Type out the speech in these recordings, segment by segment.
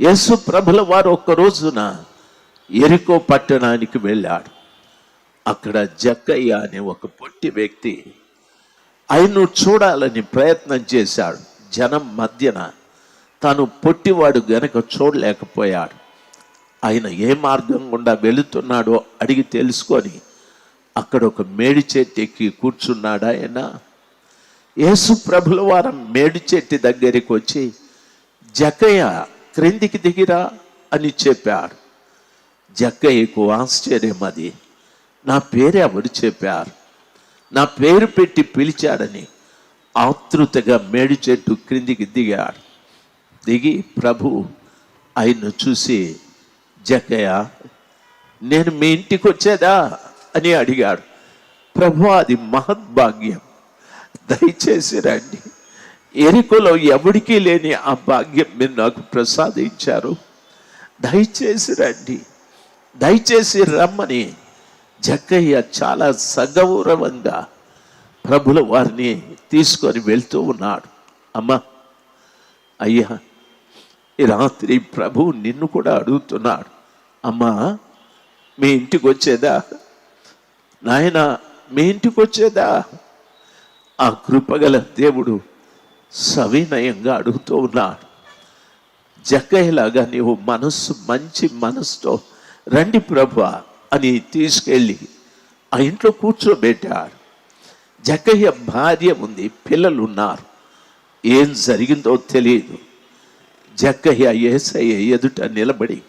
యేసు ప్రభుల వారు ఒక్క రోజున ఎరికో పట్టణానికి వెళ్ళాడు. అక్కడ జక్కయ్య అనే ఒక పొట్టి వ్యక్తి ఆయన్ను చూడాలని ప్రయత్నం చేశాడు. జనం మధ్యన తాను పొట్టివాడు గనక చూడలేకపోయాడు. ఆయన ఏ మార్గం గుండా వెళుతున్నాడో అడిగి తెలుసుకొని అక్కడ ఒక మేడి చెట్టు ఎక్కి కూర్చున్నాడు ఆయన. యేసు ప్రభుల వారం మేడి చెట్టు దగ్గరికి వచ్చి జకయ్య క్రిందికి దిగిరా అని చెప్పారు. జక్కయ్యకు ఆశ్చర్యం అది. నా పేరు ఎవరు చెప్పారు. నా పేరు పెట్టి పిలిచాడని ఆతృతగా మేడి చెట్టు క్రిందికి దిగాడు. దిగి ప్రభు ఆయన్ను చూసి జక్కయ్య నేను మీ ఇంటికి వచ్చేదా? అని అడిగాడు. ప్రభు అది మహద్భాగ్యం. దయచేసి రండి. ఎరికలో ఎవడికీ లేని ఆ భాగ్యం మీరు నాకు ప్రసాదించారు. దయచేసి రండి. దయచేసి రమ్మని. జక్కయ్య చాలా సగౌరవంగా ప్రభుల వారిని తీసుకొని వెళ్తూ ఉన్నాడు. అమ్మా అయ్యా ఈ రాత్రి ప్రభు నిన్ను కూడా అడుగుతున్నాడు. అమ్మా మీ ఇంటికి వచ్చేదా? నాయన మీ ఇంటికి వచ్చేదా? ఆ కృపగల దేవుడు సవినయంగా అడుగుతూ ఉన్నాడు. జక్కయ్యలాగా నీవు మనస్సు మంచి మనసుతో రండి ప్రభు అని తీసుకెళ్ళి ఆ ఇంట్లో కూర్చోబెట్టాడు. జక్కయ్య భార్య ఉంది పిల్లలు ఉన్నారు ఏం జరిగిందో తెలియదు. జక్కయ్య ఏసయ్య ఎదుట నిలబడి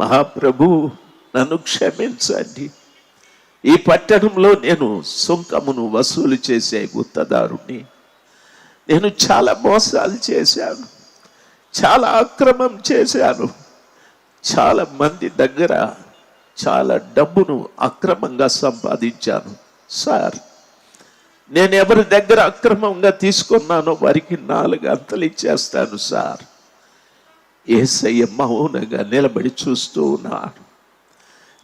మహాప్రభు నన్ను క్షమించండి. ఈ పట్టణంలో నేను సుంకమును వసూలు చేసే గుత్తదారుణ్ణి. నేను చాలా మోసాలు చేశాను. చాలా అక్రమం చేశాను. చాలా మంది దగ్గర చాలా డబ్బును అక్రమంగా సంపాదించాను. సార్ నేను ఎవరి దగ్గర అక్రమంగా తీసుకున్నానో వారికి నాలుగు అంతలు ఇచ్చేస్తాను సార్. ఏసయ్య మౌనంగా నిలబడి చూస్తూ ఉన్నాడు.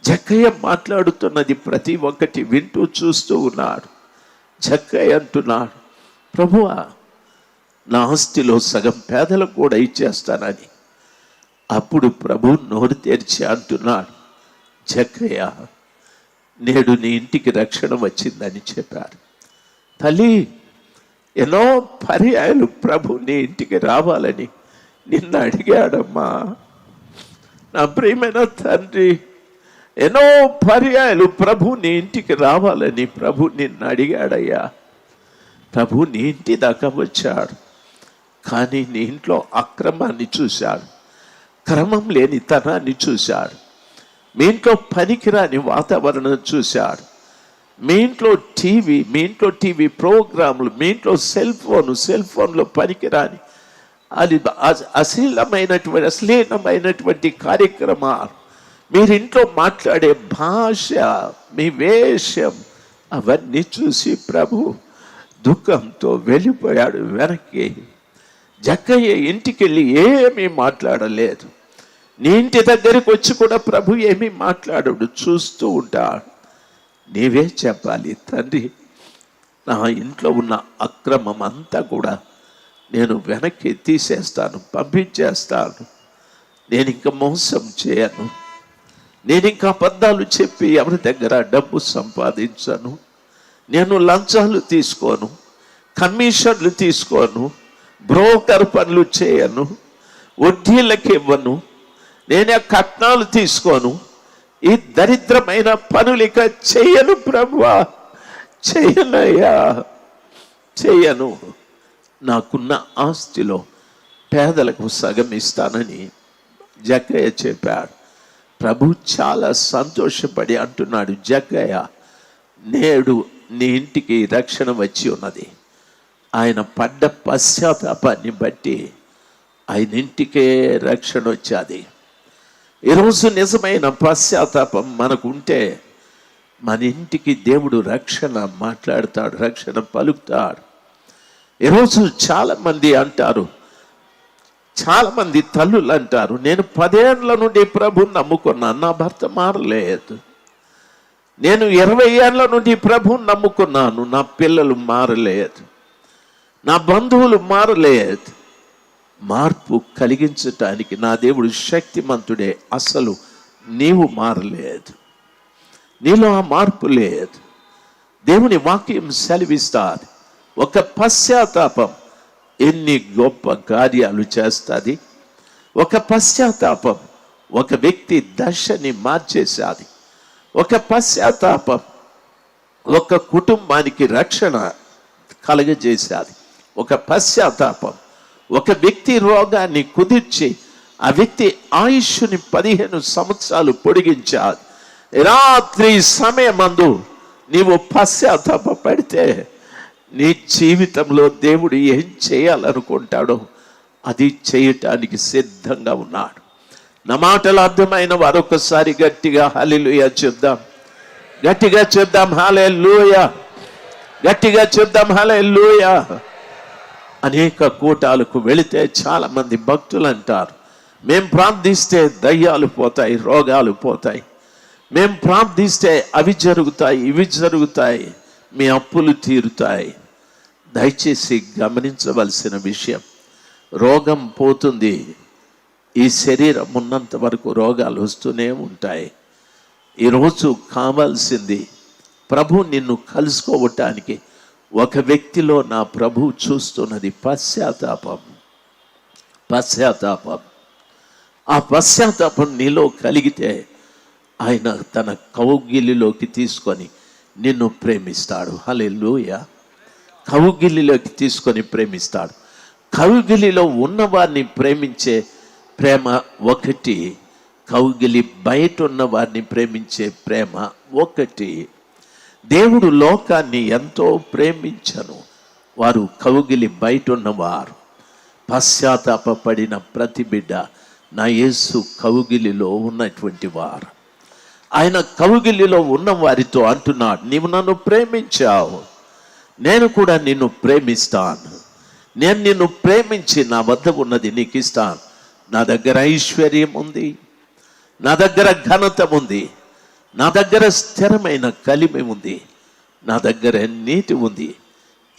జక్కయ్య మాట్లాడుతున్నది ప్రతి ఒక్కటి వింటూ చూస్తూ ఉన్నాడు. జక్కయ్య అంటున్నాడు ప్రభువా నా ఆస్తిలో సగం పేదలకు కూడా ఇచ్చేస్తానని. అప్పుడు ప్రభు నోరు తెరిచి అంటున్నాడు చక్రయ్య నేడు నీ ఇంటికి రక్షణ వచ్చిందని చెప్పారు. తల్లి ఎన్నో పర్యాయాలు ప్రభు నీ ఇంటికి రావాలని నిన్ను అడిగాడమ్మా. నా ప్రియమైన తండ్రి ఎన్నో పర్యాయాలు ప్రభు నీ ఇంటికి రావాలని ప్రభు నిన్ను అడిగాడయ్యా. ప్రభు నీ ఇంటి దాకా వచ్చాడు. కానీ నీ ఇంట్లో అక్రమాన్ని చూశాడు. క్రమం లేని తనాన్ని చూశాడు. మీ ఇంట్లో పనికిరాని వాతావరణం చూశాడు. మీ ఇంట్లో టీవీ మీ ఇంట్లో టీవీ ప్రోగ్రాంలు మీ ఇంట్లో సెల్ ఫోన్ సెల్ ఫోన్లో పనికిరాని అది అశ్లీలమైనటువంటి అశ్లీలమైనటువంటి కార్యక్రమాలు. మీరు ఇంట్లో మాట్లాడే భాష మీ వేషం అవన్నీ చూసి ప్రభు దుఃఖంతో వెళ్ళిపోయాడు వెనక్కి. జక్కయ్య ఇంటికి వెళ్ళి ఏమీ మాట్లాడలేదు. నీ ఇంటి దగ్గరికి వచ్చి కూడా ప్రభు ఏమీ మాట్లాడడు చూస్తూ ఉంటాడు నీవే చెప్పాలి తండ్రి నా ఇంట్లో ఉన్న అక్రమం అంతా కూడా నేను వెనక్కి తీసేస్తాను పంపించేస్తాను. నేను ఇంకా మోసం చేయను. నేను ఇంకా అబద్ధాలు చెప్పి ఎవరి దగ్గర డబ్బు సంపాదించను. నేను లంచాలు తీసుకోను కమిషన్లు తీసుకోను. బ్రోకర్ పనులు చేయను వడ్డీలకు ఇవ్వను నేను కట్నాలు తీసుకోను ఈ దరిద్రమైన పనులు ఇక చేయను ప్రభువా చేయనయ్యా చేయను. నాకున్న ఆస్తిలో పేదలకు సగం ఇస్తానని జగ్గయ్య చెప్పాడు. ప్రభు చాలా సంతోషపడి అంటున్నాడు జగ్గయ్య నేడు నీ ఇంటికి రక్షణ వచ్చి ఉన్నది. ఆయన పడ్డ పశ్చాత్తాపాన్ని బట్టి ఆయన ఇంటికే రక్షణ వచ్చాది. ఈరోజు నిజమైన పశ్చాత్తాపం మనకుంటే మన ఇంటికి దేవుడు రక్షణ మాట్లాడతాడు రక్షణ పలుకుతాడు. ఈరోజు చాలామంది అంటారు చాలామంది తల్లులు అంటారు నేను పదేళ్ళ నుండి ప్రభుని నమ్ముకున్నాను నా భర్త మారలేదు. నేను ఇరవై ఏళ్ళ నుండి ప్రభుని నమ్ముకున్నాను నా పిల్లలు మారలేదు. నా బంధువులు మారలేదు. మార్పు కలిగించటానికి నా దేవుడు శక్తిమంతుడే. అసలు నీవు మారలేదు. నీలో ఆ మార్పు లేదు. దేవుని వాక్యం సెలవిస్తారు ఒక పశ్చాత్తాపం ఎన్ని గొప్ప కార్యాలు చేస్తుంది. ఒక పశ్చాత్తాపం ఒక వ్యక్తి దశని మార్చేసాది ఒక పశ్చాత్తాపం ఒక కుటుంబానికి రక్షణ కలగజేసేది ఒక పశ్చాత్తాపం. ఒక వ్యక్తి రోగాన్ని కుదిర్చి ఆ వ్యక్తి ఆయుష్ని పదిహేను సంవత్సరాలు పొడిగించాలి. రాత్రి సమయమందు నీవు పశ్చాత్తాప పడితే నీ జీవితంలో దేవుడు ఏం చేయాలనుకుంటాడో అది చేయటానికి సిద్ధంగా ఉన్నాడు. నా మాటలు అర్థమైన వారు ఒకసారి గట్టిగా హలిలుయ చెప్దాం. గట్టిగా చెప్దాం హాలే గట్టిగా చెప్దాం హాలే అనేక కూటాలకు వెళితే చాలామంది భక్తులు అంటారు మేం ప్రార్థిస్తే దయ్యాలు పోతాయి రోగాలు పోతాయి. మేం ప్రార్థిస్తే అవి జరుగుతాయి ఇవి జరుగుతాయి మీ అప్పులు తీరుతాయి. దయచేసి గమనించవలసిన విషయం రోగం పోతుంది. ఈ శరీరం ఉన్నంత వరకు రోగాలు వస్తూనే ఉంటాయి. ఈరోజు కావాల్సింది ప్రభు నిన్ను కలుసుకోవటానికి ఒక వ్యక్తిలో నా ప్రభు చూస్తున్నది పశ్చాత్తాపం. పశ్చాత్తాపం. ఆ పశ్చాత్తాపం నీలో కలిగితే ఆయన తన కౌగిలిలోకి తీసుకొని నిన్ను ప్రేమిస్తాడు. హలే కౌగిలిలోకి తీసుకొని ప్రేమిస్తాడు. కౌగిలిలో ఉన్నవారిని ప్రేమించే ప్రేమ ఒకటి కౌగిలి బయట ఉన్న వారిని ప్రేమించే ప్రేమ ఒకటి. దేవుడు లోకాన్ని ఎంతో ప్రేమించను. వారు కౌగిలి బయట ఉన్నవారు పశ్చాత్తాపడిన ప్రతి బిడ్డ నా యేసు కౌగిలిలో ఉన్నటువంటి వారు. ఆయన కౌగిలిలో ఉన్న వారితో అంటున్నాడు నీవు నన్ను ప్రేమించావు. నేను కూడా నిన్ను ప్రేమిస్తాను. నేను నిన్ను ప్రేమించి నా వద్ద ఉన్నది నీకు ఇస్తాను. నా దగ్గర ఐశ్వర్యం ఉంది. నా దగ్గర ఘనత ఉంది. నా దగ్గర స్థిరమైన కలిమి ఉంది. నా దగ్గర నీటి ఉంది.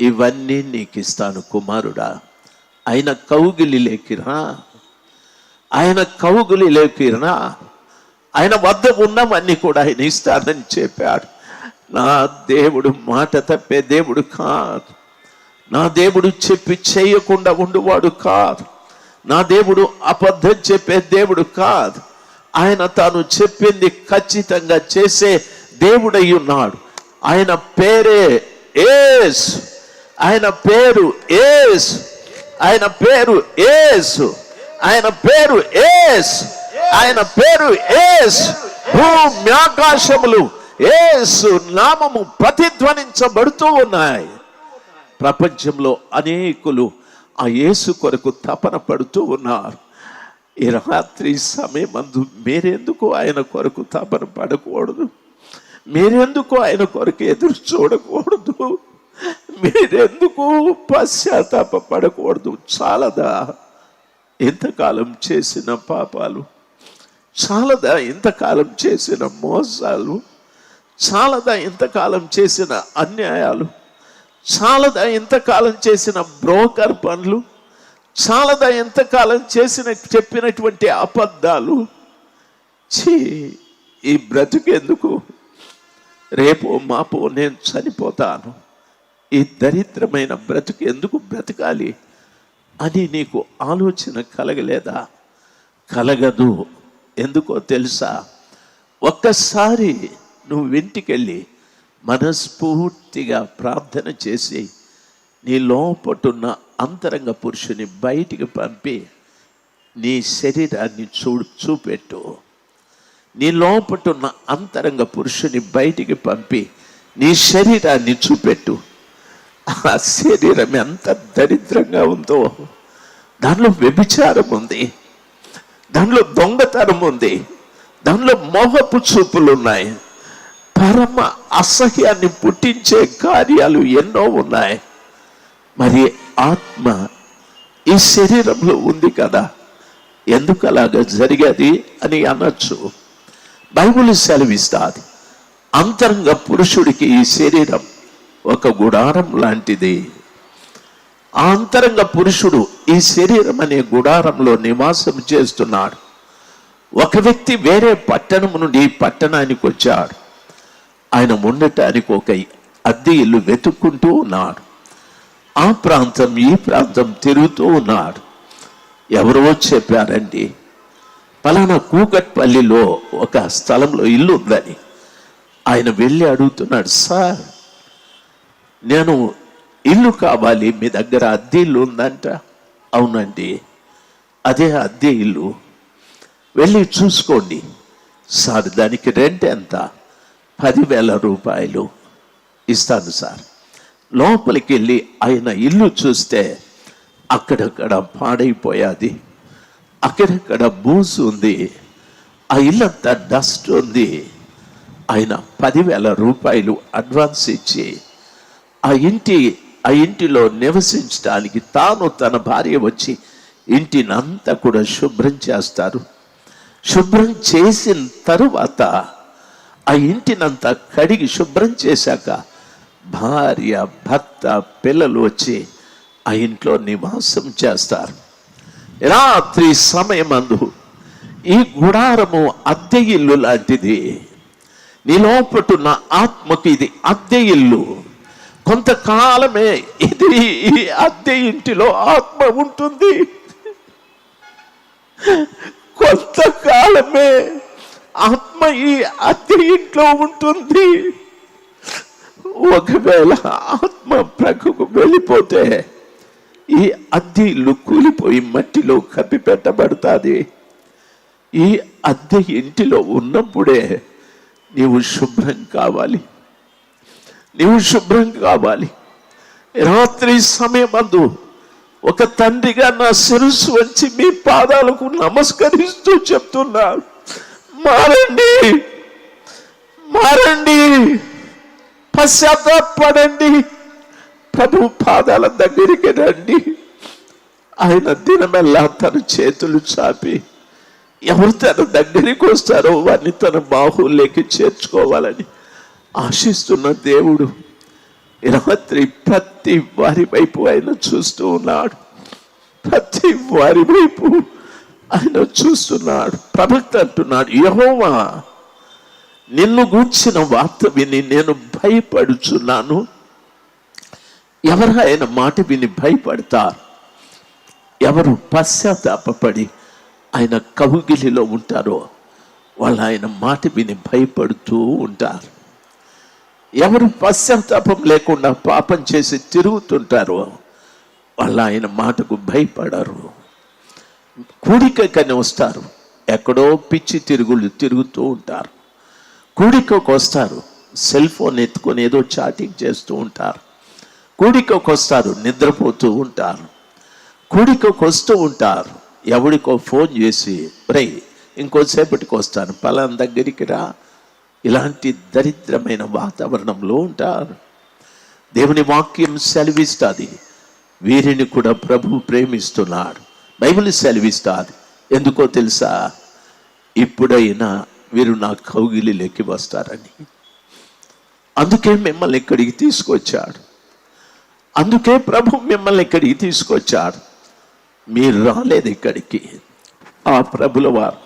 ఇవన్నీ నీకు ఇస్తాను కుమారుడా. ఆయన కౌగిలిలోకి రా ఆయన కౌగులిలోకి రా ఆయన వద్ద ఉన్నవన్నీ కూడా ఆయన ఇస్తానని చెప్పాడు. నా దేవుడు మాట తప్పే దేవుడు కాదు. నా దేవుడు చెప్పి చేయకుండా ఉండువాడు కాదు. నా దేవుడు అబద్ధం చెప్పే దేవుడు కాదు. ఆయన తాను చెప్పింది ఖచ్చితంగా చేసే దేవుడై ఉన్నాడు ఆయన పేరే ఏస్ ఆయన పేరు ఏస్ ఆయన పేరు ఏస్ ఆయన పేరు ఏస్ ఆయన పేరు ఏస్ భూమ్యాకాశములు ఏసు నామము ప్రతిధ్వనించబడుతూ ఉన్నాయి. ప్రపంచంలో అనేకులు ఆ యేసు కొరకు తపన పడుతూ ఉన్నారు. ఈ రాత్రి సమయమందు మీరెందుకు ఆయన కొరకు తపన పడకూడదు? మీరెందుకు ఆయన కొరకు ఎదురు చూడకూడదు? మీరెందుకు పశ్చాత్తాప పడకూడదు? చాలదా ఇంతకాలం చేసిన పాపాలు? చాలదా ఇంతకాలం చేసిన మోసాలు? చాలదా ఇంతకాలం చేసిన అన్యాయాలు? చాలదా ఇంతకాలం చేసిన బ్రోకర్ పనులు? చాలదా ఎంతకాలం చేసిన చెప్పినటువంటి అబద్ధాలు? ఛీ ఈ బ్రతుకెందుకు? రేపు మాపో నేను చనిపోతాను. ఈ దరిద్రమైన బ్రతుకు ఎందుకు బ్రతకాలి అని నీకు ఆలోచన కలగలేదా? కలగదు. ఎందుకో తెలుసా? ఒక్కసారి నువ్వు ఇంటికెళ్ళి మనస్ఫూర్తిగా ప్రార్థన చేసి నీ లోపటున్న అంతరంగ పురుషుని బయటికి పంపి నీ శరీరాన్ని చూ చూపెట్టు. నీ లోపటున్న అంతరంగ పురుషుని బయటికి పంపి నీ శరీరాన్ని చూపెట్టు. ఆ శరీరం ఎంత దరిద్రంగా ఉందో. దానిలో వ్యభిచారం ఉంది. దానిలో దొంగతనం ఉంది. దానిలో మోహపు చూపులు ఉన్నాయి. పరమ అసహ్యాన్ని పుట్టించే కార్యాలు ఎన్నో ఉన్నాయి. మరి ఆత్మ ఈ శరీరంలో ఉంది కదా. ఎందుకు అలాగా జరిగేది అని అనొచ్చు. బైబుల్ సెలవిస్తాది అంతరంగ పురుషుడికి ఈ శరీరం ఒక గుడారం లాంటిది. ఆ అంతరంగ పురుషుడు ఈ శరీరం అనే గుడారంలో నివాసం చేస్తున్నాడు. ఒక వ్యక్తి వేరే పట్టణం నుండి ఈ పట్టణానికి వచ్చాడు. ఆయన ఉండటానికి ఒక అద్దె ఇల్లు వెతుక్కుంటూ ఉన్నాడు. ఆ ప్రాంతం ఈ ప్రాంతం తిరుగుతూ ఉన్నాడు. ఎవరో చెప్పారండి పలానా కూకట్పల్లిలో ఒక స్థలంలో ఇల్లు ఉందని. ఆయన వెళ్ళి అడుగుతున్నాడు సార్ నేను ఇల్లు కావాలి మీ దగ్గర అద్దె ఇల్లు ఉందంట. అవునండి అదే అద్దె ఇల్లు. వెళ్ళి చూసుకోండి. సార్ దానికి రెంట్ ఎంత? పదివేల రూపాయలు. ఇస్తాను సార్. లోపలికి వెళ్ళి ఆయన ఇల్లు చూస్తే అక్కడక్కడ పాడైపోయాది. అక్కడక్కడ బూజు ఉంది. ఆ ఇల్లంతా డస్ట్ ఉంది. ఆయన పదివేల రూపాయలు అడ్వాన్స్ ఇచ్చి ఆ ఇంటి ఆ ఇంటిలో నివసించడానికి తాను తన భార్య వచ్చి ఇంటిని అంతా కూడా శుభ్రం చేస్తారు. శుభ్రం చేసిన తరువాత ఆ ఇంటినంతా కడిగి శుభ్రం చేశాక భార్య భర్త పిల్లలు వచ్చి ఆ ఇంట్లో నివాసం చేస్తారు. రాత్రి సమయమందు ఈ గుడారము అద్దె ఇల్లు లాంటిది. నీ లోపటున్న ఆత్మకి ఇది అద్దె ఇల్లు. కొంతకాలమే ఇది ఈ అద్దె ఇంటిలో ఆత్మ ఉంటుంది. కొంతకాలమే ఆత్మ ఈ అద్దె ఇంట్లో ఉంటుంది. ఒకవేళ ఆత్మ ప్రక్కకు వెళ్ళిపోతే ఈ అద్దె ఇల్లు కూలిపోయి మట్టిలో కప్పి పెట్టబడుతుంది ఈ అద్దె ఇంటిలో ఉన్నప్పుడే నీవు శుభ్రం కావాలి. నీవు శుభ్రం కావాలి. రాత్రి సమయమందు ఒక తండ్రిగా నా శిరస్సు వచ్చి మీ పాదాలకు నమస్కరిస్తూ చెప్తున్నారు మారండి! మారండి! పశ్చాత్తాపడండి ప్రభు పాదాల దగ్గరికి రండి. ఆయన దినమెల్లా తన చేతులు చాపి ఎవరు తన దగ్గరికి వస్తారో వారిని తన బాహుల్లోకి చేర్చుకోవాలని ఆశిస్తున్న దేవుడు రాత్రి ప్రతి వారి వైపు ఆయన చూస్తూ ఉన్నాడు. ప్రతి వారి వైపు ఆయన చూస్తున్నాడు. ప్రవక్త అంటున్నాడు యహోవా నిన్ను గూర్చిన వార్త విని నేను భయపడుచున్నాను. ఎవరు ఆయన మాట విని భయపడతారు? ఎవరు పశ్చాత్తాపడి ఆయన కవుగిలిలో ఉంటారో వాళ్ళు ఆయన మాట విని భయపడుతూ ఉంటారు. ఎవరు పశ్చాత్తాపం లేకుండా పాపం చేసి తిరుగుతుంటారో వాళ్ళు ఆయన మాటకు భయపడరు. కూడికని వస్తారు. ఎక్కడో పిచ్చి తిరుగులు తిరుగుతూ ఉంటారు. కూడికకు వస్తారు సెల్ ఫోన్ ఎత్తుకొని ఏదో చాటింగ్ చేస్తూ ఉంటారు. కూడికకు వస్తారు నిద్రపోతూ ఉంటారు. కూడికకు వస్తూ ఉంటారు. ఎవడికో ఫోన్ చేసి రే ఇంకోసేపటికి వస్తాను పలాన్ దగ్గరికి రా. ఇలాంటి దరిద్రమైన వాతావరణంలో ఉంటారు. దేవుని వాక్యం సెలవిస్తుంది. వీరిని కూడా ప్రభు ప్రేమిస్తున్నాడు. బైబిల్ సెలవిస్తుంది. ఎందుకో తెలుసా? ఇప్పుడైనా వీరు నా కౌగిలిలోకి వస్తారని. అందుకే మిమ్మల్ని ఇక్కడికి తీసుకొచ్చాడు. అందుకే ప్రభు మిమ్మల్ని ఇక్కడికి తీసుకొచ్చాడు. మీరు రాలేదు ఇక్కడికి. ఆ ప్రభుల వారు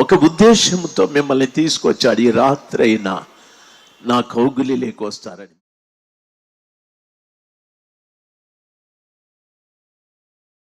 ఒక ఉద్దేశంతో మిమ్మల్ని తీసుకొచ్చాడు. ఈ రాత్రైనా నా కౌగులి వస్తారని.